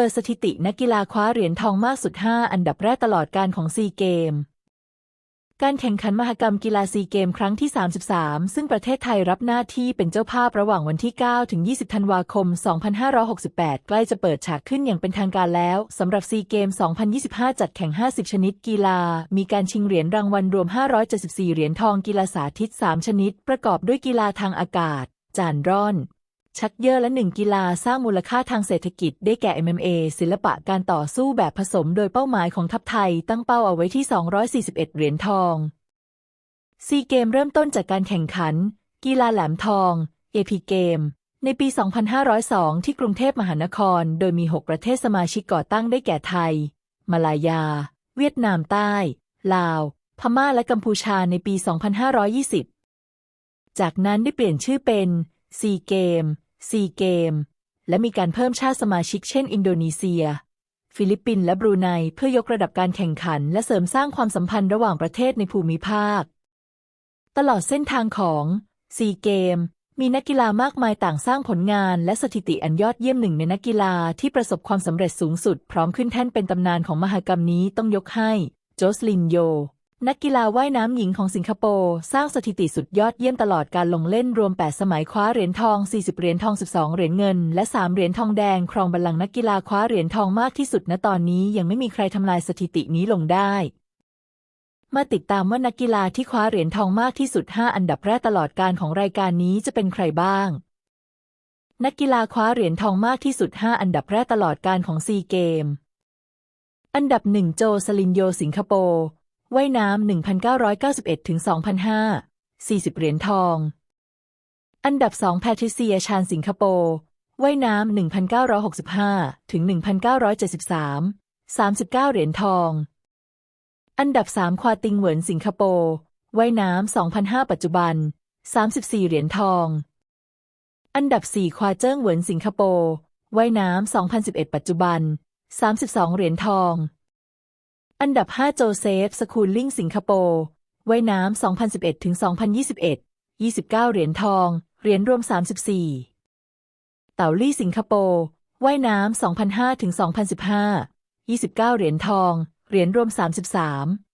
เปิดสถิตินักกีฬาคว้าเหรียญทองมากสุด 5 อันดับแรกตลอดการของซีเกม การแข่งขันมหกรรมกีฬาซีเกมครั้งที่ 33 ซึ่งประเทศไทยรับหน้าที่เป็นเจ้าภาพระหว่างวันที่ 9 ถึง 20 ธันวาคม 2568 ใกล้จะเปิดฉากขึ้นอย่างเป็นทางการแล้วสำหรับซีเกม 2025 จัดแข่ง 50 ชนิดกีฬา มีการชิงเหรียญรางวัลรวม 574 เหรียญทองกีฬาสาธิต 3 ชนิด ประกอบด้วยกีฬาทางอากาศ จานร่อน ชักเยอะและหนึ่งกีฬาสร้างมูลค่าทางเศรษฐกิจได้แก่ MMA ศิลปะการต่อสู้แบบผสมโดยเป้าหมายของทัพไทยตั้งเป้าเอาไว้ที่ 241 เหรียญทองซีเกมเริ่มต้นจากการแข่งขัน กีฬาแหลมทอง เอพีเกม ในปี 2502 ที่กรุงเทพมหานคร โดยมี 6 ประเทศสมาชิกก่อตั้งได้แก่ไทย มาลายา เวียดนามใต้ ลาว พม่าและกัมพูชาในปี 2520 จากนั้นได้เปลี่ยนชื่อเป็นซีเกม ซีเกม และมีการเพิ่มชาติสมาชิกเช่น อินโดนีเซีย ฟิลิปปินส์และบรูไนเพื่อยกระดับการแข่งขัน และเสริมสร้างความสัมพันธ์ระหว่างประเทศในภูมิภาค ตลอดเส้นทางของซีเกมมีนักกีฬามากมายต่างสร้างผลงานและสถิติอันยอดเยี่ยมหนึ่งในนักกีฬาที่ประสบความสำเร็จสูงสุด พร้อมขึ้นแท่นเป็นตำนานของมหกรรมนี้ต้องยกให้ โจสลินโย นักกีฬาว่ายน้ำหญิงของสิงคโปร์สร้างสถิติสุดยอดเยี่ยมตลอดการลงเล่นรวม 8 สมัยคว้าเหรียญทอง 40 เหรียญทอง 12 เหรียญเงิน และ 3 เหรียญทองแดง ครองบัลลังก์นักกีฬาคว้าเหรียญทองมากที่สุดณตอนนี้ยังไม่มีใครทำลายสถิตินี้ลงได้ มาติดตามว่านักกีฬาที่คว้าเหรียญทองมากที่สุด 5 อันดับแรกตลอดการของรายการนี้จะเป็นใครบ้าง นักกีฬาคว้าเหรียญทองมากที่สุด 5 อันดับแรกตลอดการของซีเกมอันดับหนึ่งโจสลินโยสิงคโปร์ ว่ายน้ำ 1991 ถึง 2005 40 เหรียญทอง อันดับ 2 แพทริเซีย ชานสิงคโปร์ว่ายน้ำ 1965 ถึง 1973 39 เหรียญทอง อันดับ 3 ควาติงเหวิน สิงคโปร์ว่ายน้ำ 2005 ปัจจุบัน 34 เหรียญทอง อันดับ 4 ควาเจิ้งเหวิน สิงคโปร์ว่ายน้ำ 2011 ปัจจุบัน 32 เหรียญทอง อันดับ 5 โจเซฟ สคูลลิงสิงคโปร์ว่ายน้ำ 2011 ถึง 2021 29 เหรียญทอง เหรียญรวม 34 เต่าลี่สิงคโปร์ว่ายน้ำ 2005 ถึง 2015 29 เหรียญทอง เหรียญรวม 33